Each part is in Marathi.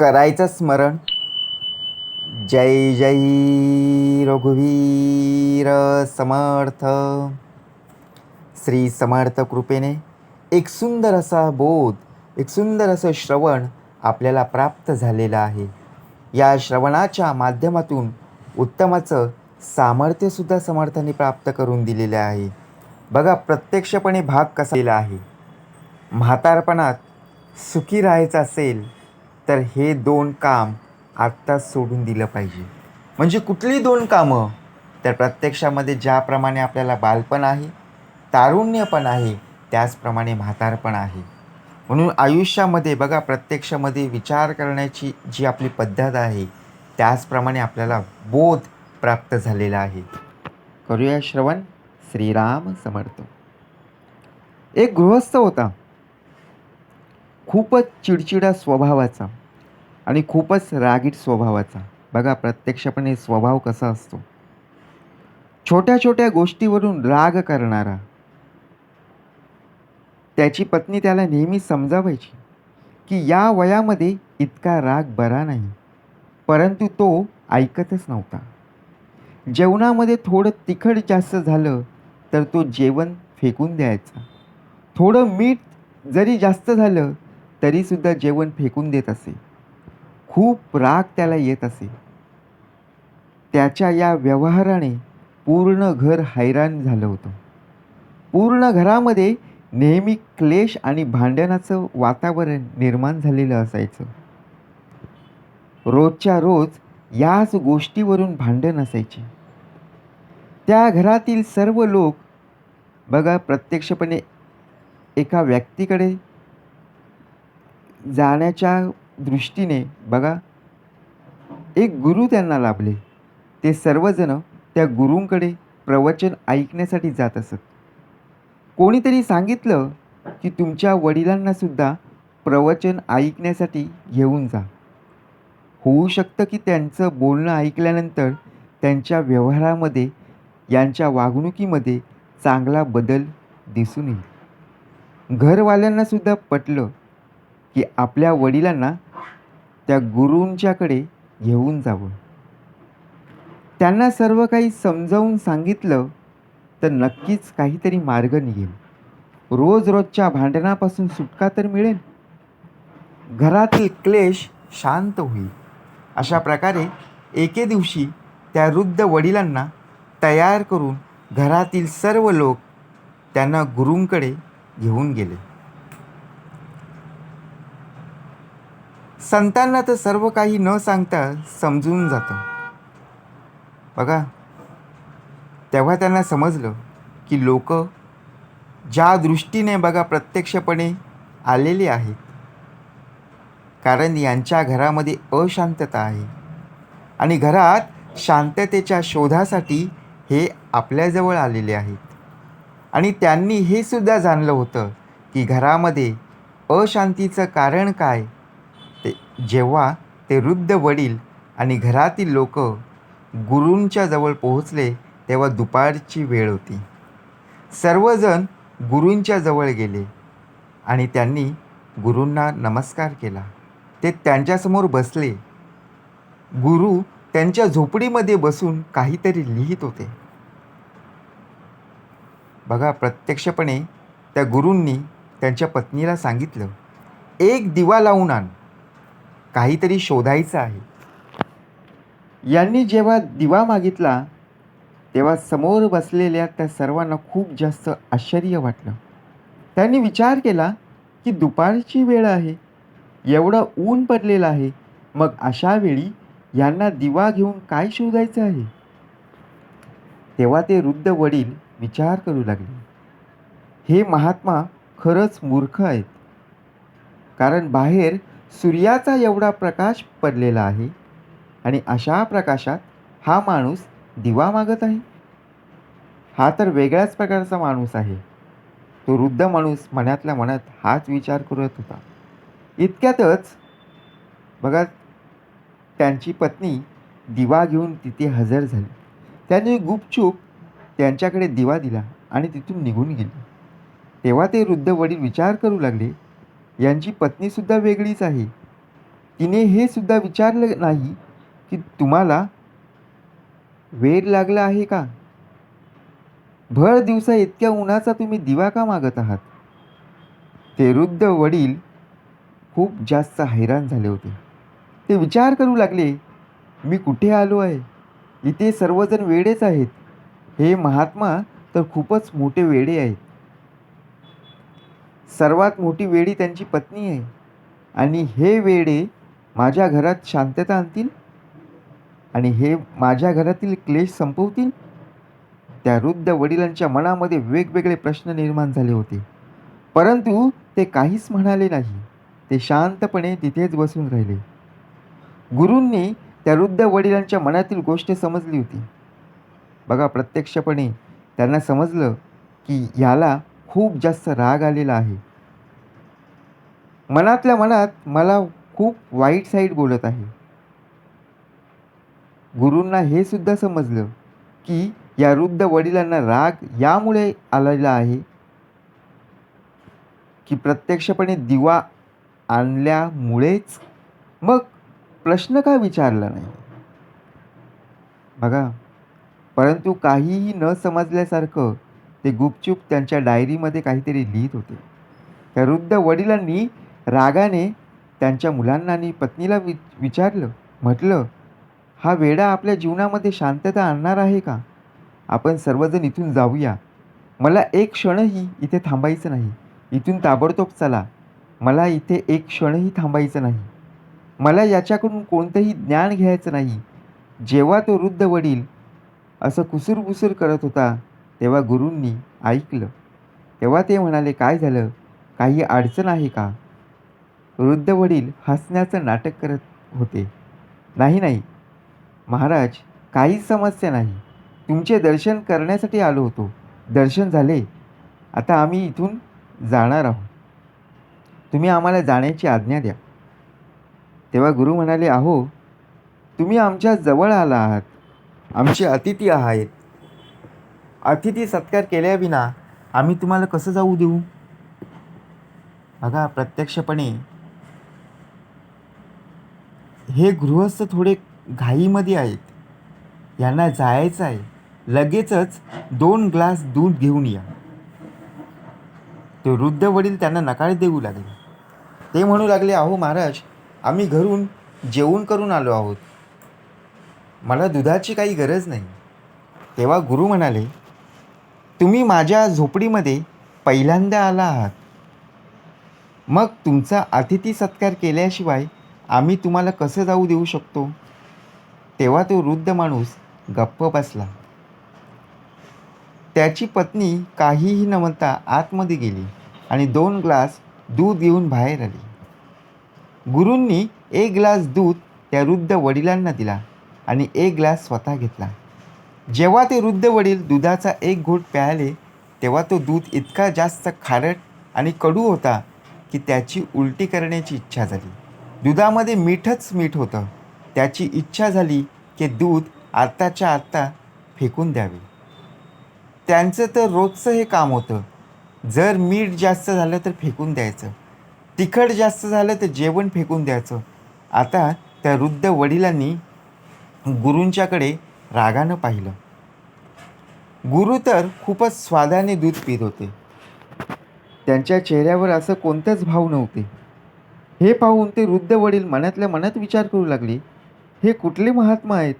करायचं स्मरण. जय जय रघुवीर समर्थ. श्री समर्थ कृपेने एक सुंदर असा बोध एक सुंदर असं श्रवण आपल्याला प्राप्त झालेलं आहे. या श्रवणाच्या माध्यमातून उत्तमाचं सामर्थ्यसुद्धा समर्थाने प्राप्त करून दिलेले आहे. बघा प्रत्यक्षपणे भाग कसा आहे. म्हातारपणात सुखी राहायचं असेल तर हे दोन काम आत्ताच सोडून दिलं पाहिजे. म्हणजे कुठली दोन कामं? तर प्रत्यक्षामध्ये ज्याप्रमाणे आपल्याला बालपण आहे तारुण्य पण आहे त्याचप्रमाणे म्हातारपण आहे. म्हणून आयुष्यामध्ये बघा प्रत्यक्षामध्ये विचार करण्याची जी आपली पद्धत आहे त्याचप्रमाणे आपल्याला बोध प्राप्त झालेला आहे. करूया श्रवण श्रीराम समर्थ. एक गृहस्थ होता. खूपच चिडचिडा स्वभावाचा. आणि खूपच रागीट स्वभावाचा. बघा प्रत्यक्षपणे स्वभाव कसा असतो. छोट्या छोट्या गोष्टीवरून राग करणारा. त्याची पत्नी त्याला नेहमी समजावायची की या वयामध्ये इतका राग बरा नाही परंतु तो ऐकतच नव्हता. जेवणामध्ये थोडं तिखट जास्त झालं तर तो जेवण फेकून द्यायचा. थोडं मीठ जरी जास्त झालं तरीसुद्धा जेवण फेकून देत असे. खूप राग त्याला येत असे. त्याच्या या व्यवहाराने पूर्ण घर हैराण झालं होतं. पूर्ण घरामध्ये नेहमी क्लेश आणि भांडणाचं वातावरण निर्माण झालेलं असायचं. रोजच्या रोज याच गोष्टीवरून भांडण असायचे. त्या घरातील सर्व लोक बघा प्रत्यक्षपणे एका व्यक्तीकडे जाण्याच्या दृष्टीने बघा. एक गुरु त्यांना लाभले. ते सर्वजण त्या गुरूंकडे प्रवचन ऐकण्यासाठी जात असत. कोणीतरी सांगितलं की तुमच्या वडिलांनासुद्धा प्रवचन ऐकण्यासाठी घेऊन जा. होऊ शकतं की त्यांचं बोलणं ऐकल्यानंतर त्यांच्या व्यवहारामध्ये यांच्या वागणुकीमध्ये चांगला बदल दिसून येईल. घरवाल्यांनासुद्धा पटलं की आपल्या वडिलांना त्या गुरूंच्याकडे घेऊन जावं. त्यांना सर्व काही समजावून सांगितलं तर नक्कीच काहीतरी मार्ग निघेल. रोज रोजच्या भांडणापासून सुटका तर मिळेल. घरातील क्लेश शांत होईल. अशा प्रकारे एके दिवशी त्या वृद्ध वडिलांना तयार करून घरातील सर्व लोक त्यांना गुरूंकडे घेऊन गेले. संतांना तर सर्व काही न सांगता समजून जातं. बघा तेव्हा त्यांना समजलं की लोक ज्या दृष्टीने बघा प्रत्यक्षपणे आलेले आहेत कारण यांच्या घरामध्ये अशांतता आहे. आणि घरात शांततेच्या शोधासाठी हे आपल्याजवळ आलेले आहेत. आणि त्यांनी हे सुद्धा जाणलं होतं की घरामध्ये अशांतीचं कारण काय जेव्हा ते वृद्ध वडील आणि घरातील लोक गुरूंच्या जवळ पोहोचले तेव्हा दुपारची वेळ होती. सर्वजण गुरूंच्या जवळ गेले आणि त्यांनी गुरूंना नमस्कार केला. ते त्यांच्यासमोर बसले. गुरु त्यांच्या झोपडीमध्ये बसून काहीतरी लिहित होते. बघा प्रत्यक्षपणे त्या गुरूंनी त्यांच्या पत्नीला सांगितलं एक दिवा लावून आण. काहीतरी शोधायचं आहे. यांनी जेव्हा दिवा मागितला तेव्हा समोर बसलेल्या त्या सर्वांना खूप जास्त आश्चर्य वाटलं. त्यांनी विचार केला की दुपारची वेळ आहे. एवढं ऊन पडलेलं आहे. मग अशा वेळी यांना दिवा घेऊन काय शोधायचं आहे? तेव्हा ते वृद्ध वडील विचार करू लागले. हे महात्मा खरंच मूर्ख आहेत. कारण बाहेर सूर्याचा एवढा प्रकाश पडलेला आहे आणि अशा प्रकाशात हा माणूस दिवा मागत आहे. हा तर वेगळ्याच प्रकारचा माणूस आहे. तो वृद्ध माणूस मनातल्या मनात हाच विचार करत होता. इतक्यातच बघा त्यांची पत्नी दिवा घेऊन तिथे हजर झाली. त्यांनी गुपचूप त्यांच्याकडे दिवा दिला आणि तिथून निघून गेली. तेव्हा ते वृद्ध वडील विचार करू लागले यांची पत्नीसुद्धा वेगळीच आहे. तिने हे सुद्धा विचारलं नाही की तुम्हाला वेळ लागला आहे का? भर दिवसा इतक्या उन्हाचा तुम्ही दिवा का मागत आहात? ते वृद्ध वडील खूप जास्त हैराण झाले होते. ते विचार करू लागले मी कुठे आलो आहे? इथे सर्वजण वेडेच आहेत. हे महात्मा तर खूपच मोठे वेडे आहेत. सर्वात मोठी वेडी त्यांची पत्नी आहे. आणि हे वेडे माझ्या घरात शांतता आणतील? आणि हे माझ्या घरातील क्लेश संपवतील? त्या वृद्ध वडिलांच्या मनामध्ये वेगवेगळे प्रश्न निर्माण झाले होते. परंतु ते काहीच म्हणाले नाही. ते शांतपणे तिथेच बसून राहिले. गुरूंनी त्या वृद्ध वडिलांच्या मनातील गोष्ट समजली होती. बघा प्रत्यक्षपणे त्यांना समजलं की याला खूप जास्त राग आलेला आहे. मनातल्या मनात मला खूप वाईट साईड बोलत आहे. गुरूंना हे सुद्धा समजलं की या वृद्ध वडिलांना राग यामुळे आलेला आहे की प्रत्यक्षपणे दिवा आणल्यामुळेच मग प्रश्न का विचारला नाही? बघा परंतु काहीही न समजल्यासारखं ते गुपचूप त्यांच्या डायरीमध्ये काहीतरी लिहित होते. त्या वृद्ध वडिलांनी रागाने त्यांच्या मुलांना आणि पत्नीला वि विचारलं म्हटलं हा वेडा आपल्या जीवनामध्ये शांतता आणणार आहे का? आपण सर्वजण इथून जाऊया. मला एक क्षणही इथे थांबायचं नाही. इथून ताबडतोब चला. मला इथे एक क्षणही थांबायचं नाही. मला याच्याकडून कोणतंही ज्ञान घ्यायचं नाही. जेव्हा तो वृद्ध वडील असं कुसूरबुसूर करत होता तेव्हा गुरूंनी ऐकलं. तेव्हा ते म्हणाले काय झालं? काही अडचण आहे का? वृद्ध वडील हसण्याचं नाटक करत होते. नाही नाही. महाराज काहीच समस्या नाही. तुमचे दर्शन करण्यासाठी आलो होतो. दर्शन झाले. आता आम्ही इथून जाणार आहोत. तुम्ही आम्हाला जाण्याची आज्ञा द्या. तेव्हा गुरु म्हणाले अहो तुम्ही आमच्या जवळ आला आहात आमचे अतिथी आहेत. अतिथी सत्कार केल्याविना आम्ही तुम्हाला कसं जाऊ देऊ? बघा प्रत्यक्षपणे हे गृहस्थ थोडे घाईमध्ये आहेत. यांना जायचं आहे. लगेचच दोन ग्लास दूध घेऊन या. ते वृद्ध वडील त्यांना नकार देऊ लागले. ते म्हणू लागले अहो महाराज आम्ही घरून जेवण करून आलो आहोत. मला दुधाची काही गरज नाही. तेव्हा गुरु म्हणाले तुम्ही माझ्या झोपडीमध्ये पहिल्यांदा आला आहात. मग तुमचा अतिथी सत्कार केल्याशिवाय आम्ही तुम्हाला कसं जाऊ देऊ शकतो? तेव्हा तो वृद्ध माणूस गप्प बसला. त्याची पत्नी काहीही न म्हणता आतमध्ये गेली आणि दोन ग्लास दूध घेऊन बाहेर आली. गुरूंनी एक ग्लास दूध त्या वृद्ध वडिलांना दिला आणि एक ग्लास स्वतः घेतला. जेव्हा ते वृद्ध वडील दुधाचा एक घोट प्यायले तेव्हा तो दूध इतका जास्त खारट आणि कडू होता की त्याची उलटी करण्याची इच्छा झाली. दुधामध्ये मीठच मीठ होतं. त्याची इच्छा झाली की दूध आत्ताच्या आत्ता फेकून द्यावे. त्यांचं तर रोजचं हे काम होतं. जर मीठ जास्त झालं तर फेकून द्यायचं. तिखट जास्त झालं तर जेवण फेकून द्यायचं. आता त्या वृद्ध वडिलांनी गुरूंच्याकडे रागानं पाहिलं. गुरु तर खूपच स्वादाने दूध पित होते. त्यांच्या चेहऱ्यावर असं कोणतेच भाव नव्हते. हे पाहून ते वृद्ध वडील मनातल्या मनात विचार करू लागले हे कुठले महात्मा आहेत?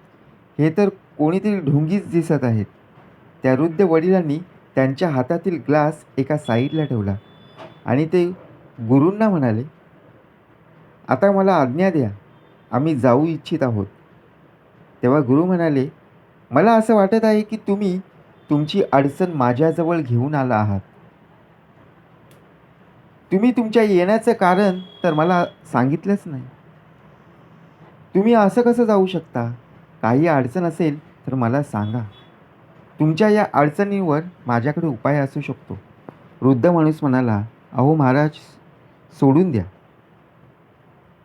हे तर कोणीतरी ढोंगीच दिसत आहेत. त्या वृद्ध वडिलांनी त्यांच्या हातातील ग्लास एका साईडला ठेवला आणि ते गुरूंना म्हणाले आता मला आज्ञा द्या आम्ही जाऊ इच्छित आहोत. तेव्हा गुरु म्हणाले मला असं वाटत आहे की तुम्ही तुमची अडचण माझ्याजवळ घेऊन आला आहात. तुम्ही तुमच्या येण्याचं कारण तर मला सांगितलंच नाही. तुम्ही असं कसं जाऊ शकता? काही अडचण असेल तर मला सांगा. तुमच्या या अडचणीवर माझ्याकडे उपाय असू शकतो. वृद्ध माणूस म्हणाला अहो महाराज सोडून द्या.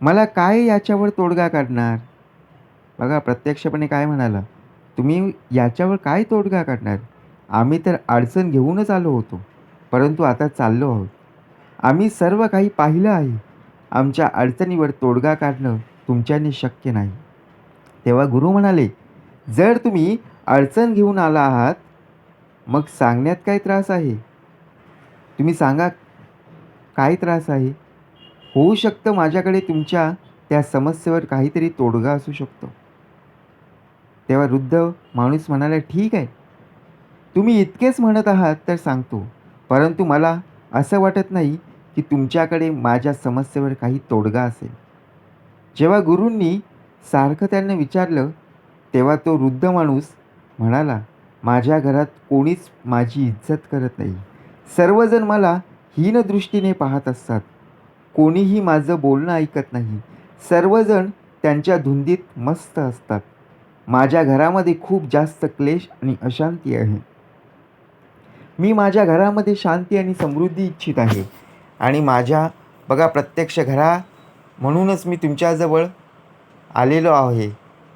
मला काय याच्यावर तोडगा काढणार? बघा प्रत्यक्षपणे काय म्हणाला तुम्ही याच्यावर काय तोडगा काढणार? आम्ही तर अडचण घेऊनच आलो होतो परंतु आता चाललो आहोत. आम्ही सर्व काही पाहिलं आहे. आमच्या अडचणीवर तोडगा काढणं तुमच्याने शक्य नाही. तेव्हा गुरु म्हणाले जर तुम्ही अडचण घेऊन आला आहात मग सांगण्यात काय त्रास आहे? तुम्ही सांगा काय त्रास आहे? होऊ शकतं माझ्याकडे तुमच्या त्या समस्येवर काहीतरी तोडगा असू शकतो. तेव्हा वृद्ध माणूस म्हणाला ठीक आहे. तुम्ही इतकेच म्हणत आहात तर सांगतो. परंतु मला असं वाटत नाही की तुमच्याकडे माझ्या समस्येवर काही तोडगा असेल. जेव्हा गुरूंनी सारखं त्यांना विचारलं तेव्हा तो वृद्ध माणूस म्हणाला माझ्या घरात कोणीच माझी इज्जत करत नाही. सर्वजण मला हीन दृष्टीने पाहत असतात. कोणीही माझं बोलणं ऐकत नाही. सर्वजण त्यांच्या धुंदीत मस्त असतात. माझ्या घरामध्ये खूप जास्त क्लेश आणि अशांती आहे. मी माझ्या घरामध्ये शांती आणि समृद्धी इच्छित आहे. आणि माझ्या बघा प्रत्यक्ष घरा म्हणूनच मी तुमच्याजवळ आलेलो आहे.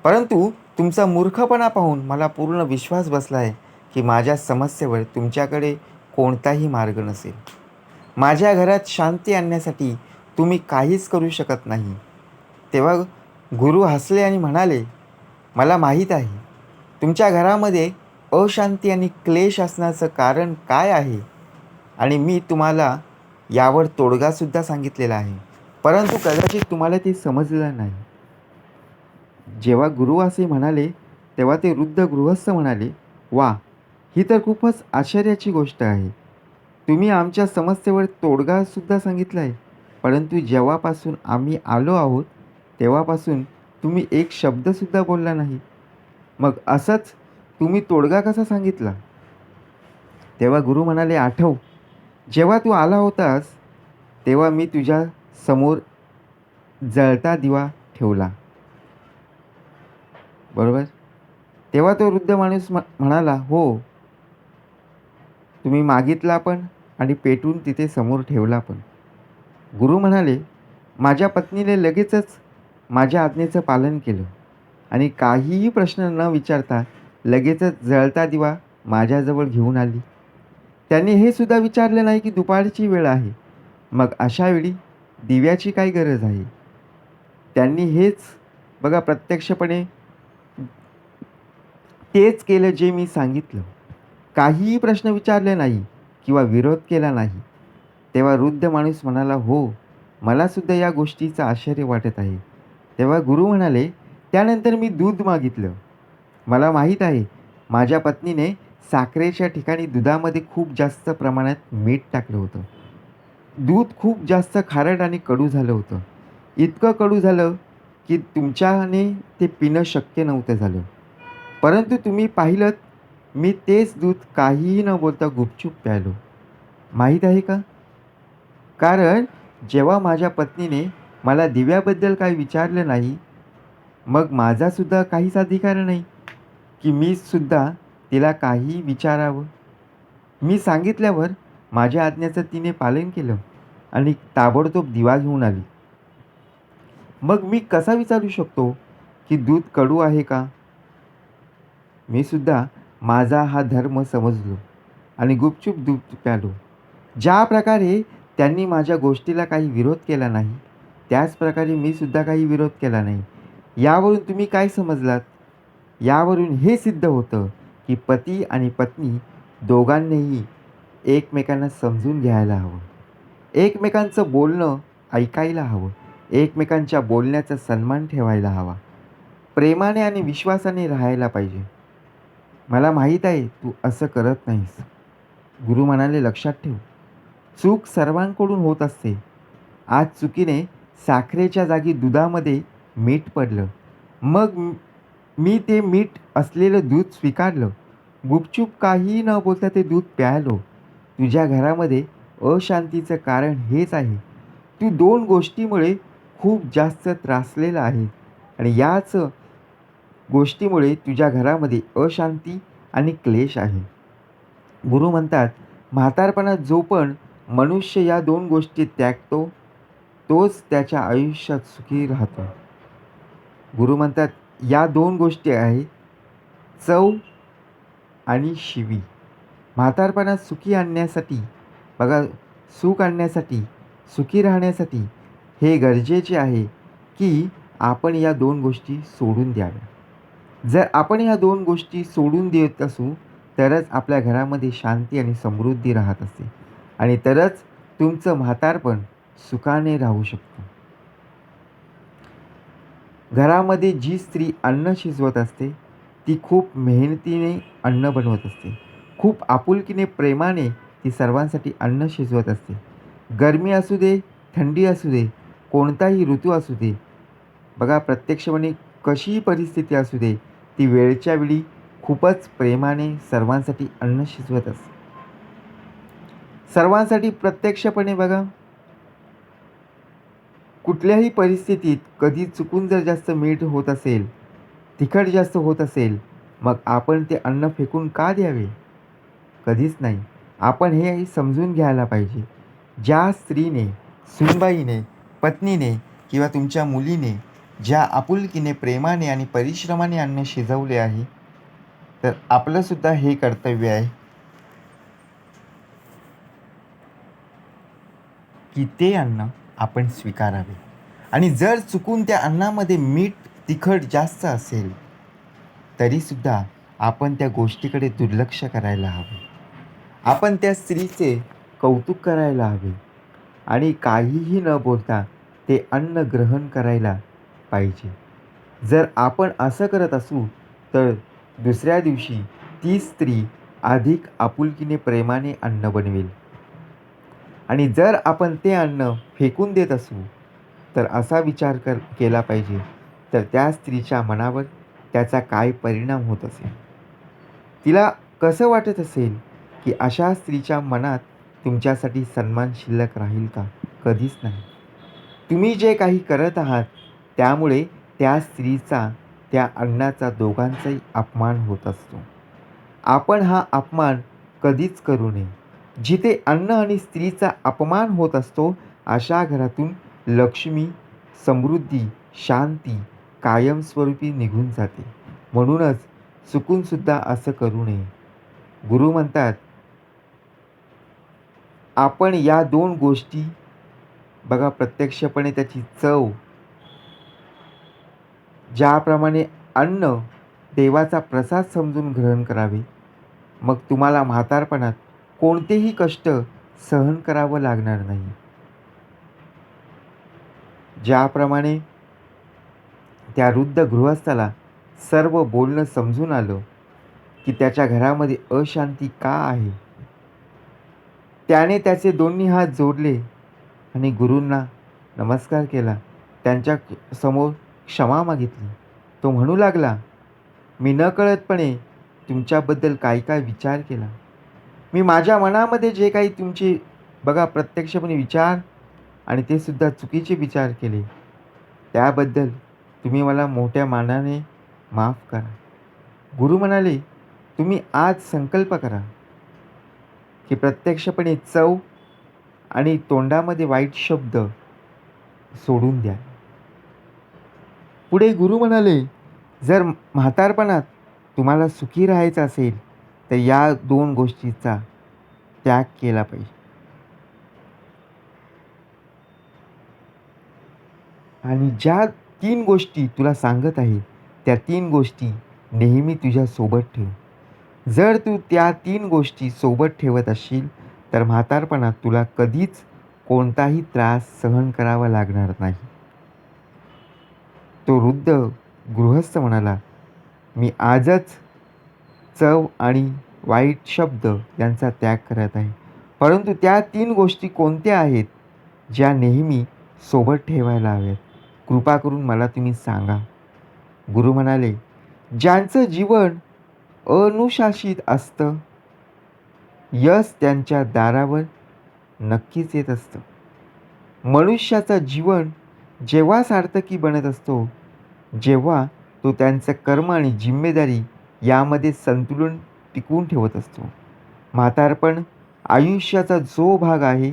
परंतु तुमचा मूर्खपणा पाहून मला पूर्ण विश्वास बसला आहे की माझ्या समस्येवर तुमच्याकडे कोणताही मार्ग नसेल. माझ्या घरात शांती आणण्यासाठी तुम्ही काहीच करू शकत नाही. तेव्हा गुरु हसले आणि म्हणाले मला माहीत आहे. तुमच्या घरामध्ये अशांती आणि क्लेश असण्याचं कारण काय आहे? आणि मी तुम्हाला यावर तोडगासुद्धा सांगितलेला आहे. परंतु कदाचित तुम्हाला ते समजलं नाही. जेव्हा गुरु असे म्हणाले तेव्हा ते वृद्ध गृहस्थ म्हणाले वा ही तर खूपच आश्चर्याची गोष्ट आहे. तुम्ही आमच्या समस्येवर तोडगासुद्धा सांगितला आहे परंतु जेव्हापासून आम्ही आलो आहोत तेव्हापासून तुम्ही एक शब्दसुद्धा बोलला नाही. मग असंच तुम्ही तोडगा कसा सांगितला? तेव्हा गुरु म्हणाले आठव जेव्हा तू आला होतास तेव्हा मी तुझ्या समोर जळता दिवा ठेवला. बरोबर? तेव्हा तो वृद्ध माणूस म्हणाला हो तुम्ही मागितला पण आणि पेटून तिथे समोर ठेवला पण. गुरु म्हणाले माझ्या पत्नीने लगेचच माझ्या आज्ञेचं पालन केलं. आणि काहीही प्रश्न न विचारता लगेचच जळता दिवा माझ्याजवळ घेऊन आली. त्यांनी हे सुद्धा विचारलं नाही की दुपारची वेळ आहे. मग अशा वेळी दिव्याची काय गरज आहे? त्यांनी हेच बघा प्रत्यक्षपणे तेच केलं जे मी सांगितलं. काहीही प्रश्न विचारले नाही किंवा विरोध केला नाही. तेव्हा वृद्ध माणूस म्हणाला हो मलासुद्धा या गोष्टीचं आश्चर्य वाटत आहे. तेव्हा गुरु म्हणाले त्यानंतर मी दूध मागितलं. मला माहीत आहे माझ्या पत्नीने साखरेच्या ठिकाणी दुधामध्ये खूप जास्त प्रमाणात मीठ टाकलं होतं. दूध खूप जास्त खारट आणि कडू झालं होतं. इतकं कडू झालं की तुमच्याने ते पिणं शक्य नव्हतं झालं. परंतु तुम्ही पाहिलं मी तेच दूध काहीही न बोलता गुपचूप प्यायलो. माहीत आहे का? कारण जेव्हा माझ्या पत्नीने मला दिव्याबद्दल काही विचारलं नाही. मग माझासुद्धा काहीच अधिकार नाही. की मी सुद्धा तिला काही विचारावं. मी सांगितल्यावर माझ्या आज्ञेचं तिने पालन केलं आणि ताबडतोब दिवा घेऊन आली. मग मी कसा विचारू शकतो की दूध कडू आहे का? मी सुद्धा माझा हा धर्म समजलो आणि गुपचूप दूध प्यालो. ज्या प्रकारे त्यांनी माझ्या गोष्टीला काही विरोध केला नाही त्याचप्रकारे मी सुद्धा काही विरोध केला नाही. यावरून तुम्ही काय समजलात? यावरून हे सिद्ध होतं की पती आणि पत्नी दोघांनीही एकमेकांना समजून घ्यायला हवं. एकमेकांचं बोलणं ऐकायला हवं. एकमेकांच्या बोलण्याचा सन्मान ठेवायला हवा. प्रेमाने आणि विश्वासाने राहायला पाहिजे. मला माहीत आहे तू असं करत नाहीस. गुरु म्हणाले लक्षात ठेव. चूक सर्वांकडून होत असते. आज चुकीने साखरेच्या जागी दुधामध्ये मीठ पडलं. मग मी ते मीठ असलेलं दूध स्वीकारलं. गुपचूप काहीही न बोलता ते दूध प्यायलो. तुझ्या घरामध्ये अशांतीचं कारण हेच आहे. तू दोन गोष्टीमुळे खूप जास्त त्रासलेला आहे आणि याच गोष्टीमुळे तुझ्या घरामध्ये अशांती आणि क्लेश आहे. गुरु म्हणतात म्हातारपणात जो पण मनुष्य या दोन गोष्टी त्यागतो तोच त्याच्या आयुष्यात सुखी राहतो. गुरु म्हणतात या दोन गोष्टी आहेत चव आणि शिवी. म्हातारपणात सुखी आणण्यासाठी बघा सुख आणण्यासाठी सुखी राहण्यासाठी हे गरजेचे आहे की आपण या दोन गोष्टी सोडून द्याव्या. जर आपण ह्या दोन गोष्टी सोडून देत असू तरच आपल्या घरामध्ये शांती आणि समृद्धी राहत असते. आणि तरच तुमचं म्हातारपण सुखाने राहू शकतो. घरामध्ये जी स्त्री अन्न शिजवत असते ती खूप मेहनतीने अन्न बनवत असते. खूप आपुलकीने प्रेमाने ती सर्वांसाठी अन्न शिजवत असते. गरमी असू दे थंडी असू दे कोणताही ऋतू असू दे बघा प्रत्यक्षपणे कशीही परिस्थिती असू दे ती वेळच्या वेळी खूपच प्रेमाने सर्वांसाठी अन्न शिजवत असते. सर्वांसाठी प्रत्यक्षपणे बघा कुठल्याही परिस्थितीत कधी चुकून जर जास्त मीठ होत असेल तिखट जास्त होत असेल मग आपण ते अन्न फेकून का द्यावे? कधीच नाही. आपण हे समजून घ्यायला पाहिजे. ज्या स्त्रीने सुनबाईने पत्नीने किंवा तुमच्या मुलीने ज्या आपुलकीने प्रेमाने आणि परिश्रमाने अन्न शिजवले आहे तर आपलंसुद्धा हे कर्तव्य आहे की ते अन्न आपण स्वीकारावे. आणि जर चुकून त्या अन्नामध्ये मीठ तिखट जास्त असेल तरीसुद्धा आपण त्या गोष्टीकडे दुर्लक्ष करायला हवे. आपण त्या स्त्रीचे कौतुक करायला हवे आणि काहीही न बोलता ते अन्न ग्रहण करायला पाहिजे. जर आपण असं करत असू तर दुसऱ्या दिवशी ती स्त्री अधिक आपुलकीने प्रेमाने अन्न बनवेल. आणि जर आपण ते अन्न फेकून देत असू तर असा विचार कर केला पाहिजे. तर त्या स्त्रीच्या मनावर त्याचा काय परिणाम होत असेल? तिला कसं वाटत असेल की अशा स्त्रीच्या मनात तुमच्यासाठी सन्मान शिल्लक राहील का? कधीच नाही. तुम्ही जे काही करत आहात त्यामुळे त्या स्त्रीचा त्या अन्नाचा दोघांचाही अपमान होत असतो. आपण हा अपमान कधीच करू नये. जिथे अन्न आणि स्त्रीचा अपमान होत असतो अशा घरातून लक्ष्मी समृद्धी शांती कायमस्वरूपी निघून जाते. म्हणूनच चुकूनसुद्धा असं करू नये. गुरु म्हणतात आपण या दोन गोष्टी बघा प्रत्यक्षपणे त्याची चव. ज्याप्रमाणे अन्न देवाचा प्रसाद समजून ग्रहण करावे मग तुम्हाला म्हातारपणात कोणतेही कष्ट सहन करावं लागणार नाही. ज्याप्रमाणे त्या वृद्ध गृहस्थाला सर्व बोलणं समजून आलं की त्याच्या घरामध्ये अशांती का आहे? त्याने त्याचे दोन्ही हात जोडले आणि गुरूंना नमस्कार केला. त्यांच्यासमोर क्षमा मागितली. तो म्हणू लागला मी नकळतपणे तुमच्याबद्दल काय काय विचार केला? मी माझ्या मनामध्ये जे काही तुमचे बघा प्रत्यक्षपणे विचार आणि ते सुद्धा चुकीचे विचार केले त्याबद्दल तुम्ही मला मोठ्या मानाने माफ करा. गुरु म्हणाले तुम्ही आज संकल्प करा की प्रत्यक्षपणे चव आणि तोंडामध्ये वाईट शब्द सोडून द्या. पुढे गुरु म्हणाले जर म्हातारपणात तुम्हाला सुखी राहायचं असेल तर या दोन गोष्टीचा त्याग केला पाहिजे. आणि ज्या तीन गोष्टी तुला सांगत आहे त्या तीन गोष्टी नेहमी तुझ्या सोबत ठेव. जर तू त्या तीन गोष्टी सोबत ठेवत असशील तर म्हातारपणात तुला कधीच कोणताही त्रास सहन करावा लागणार नाही. तो वृद्ध गृहस्थ म्हणाला मी आजच चव आणि वाईट शब्द यांचा त्याग करत आहे. परंतु त्या तीन गोष्टी कोणत्या आहेत ज्या नेहमी सोबत ठेवायला हव्यात? कृपा करून मला तुम्ही सांगा. गुरु म्हणाले ज्यांचं जीवन अनुशासित असतं यश त्यांच्या दारावर नक्कीच येत असतं. मनुष्याचं जीवन जेव्हा सार्थकी बनत असतो जेव्हा तो त्यांचं कर्म आणि जिम्मेदारी यामध्ये संतुलन टिकवून ठेवत असतो. म्हातारपण आयुष्याचा जो भाग आहे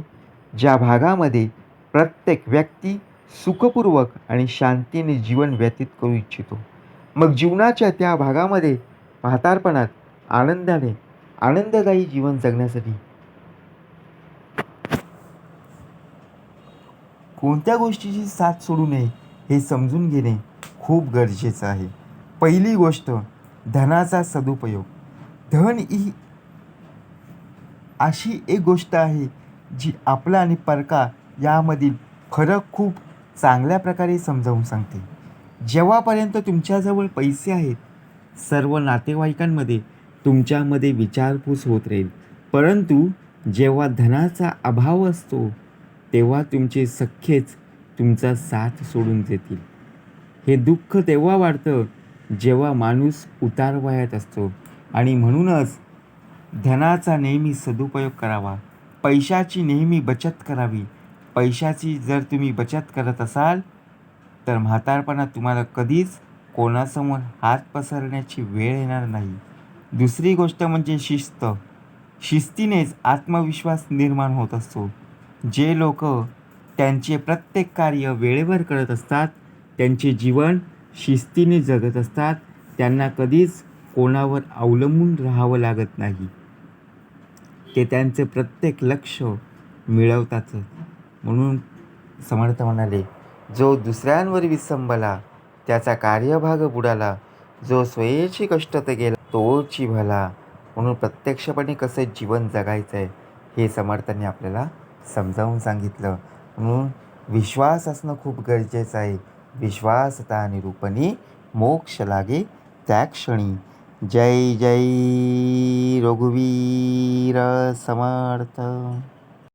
ज्या भागामध्ये प्रत्येक व्यक्ती सुखपूर्वक आणि शांतीने जीवन व्यतीत करू इच्छितो. मग जीवनाच्या त्या भागामध्ये म्हातारपणात आनंदाने आनंददायी जीवन जगण्यासाठी कोणत्या गोष्टीची साथ सोडू नये हे समजून घेणे खूप गरजेचं आहे. पहिली गोष्ट धनाचा सदुपयोग. धन ही अशी एक गोष्ट आहे जी आपला आणि परका यामधील फरक खूप चांगल्या प्रकारे समजावून सांगते. जेव्हापर्यंत तुमच्याजवळ पैसे आहेत सर्व नातेवाईकांमध्ये तुमच्यामध्ये विचारपूस होत राहील. परंतु जेव्हा धनाचा अभाव असतो तेव्हा तुमचे सख्खेच तुमचा साथ सोडून देतील. हे दुःख तेव्हा वाढतं जेव्हा माणूस उतारवयात असतो आणि म्हणूनच धनाचा नेहमी सदुपयोग करावा पैशाची नेहमी बचत करावी. पैशाची जर तुम्ही बचत करत असाल तर म्हातारपणात तुम्हाला कधीच कोणासमोर हात पसरण्याची वेळ येणार नाही. दुसरी गोष्ट म्हणजे शिस्त. शिस्तीनेच आत्मविश्वास निर्माण होत असतो. जे लोक त्यांचे प्रत्येक कार्य वेळेवर करत असतात त्यांचे जीवन शिस्तीने जगत असतात त्यांना कधीच कोणावर अवलंबून राहावं लागत नाही. ते त्यांचे प्रत्येक लक्ष मिळवतात म्हणून समर्थ म्हणाले जो दुसऱ्यांवर विसंबला त्याचा कार्यभाग बुडाला. जो स्वयेची कष्ट गेला तोची भला. म्हणून प्रत्यक्षपणे कसं जीवन जगायचं आहे हे समर्थांनी आपल्याला समजावून सांगितलं. म्हणून विश्वास असणं खूप गरजेचं आहे. विश्वासता निरूपणी मोक्ष लागे त्या क्षणी जय जय रघुवीर समर्थ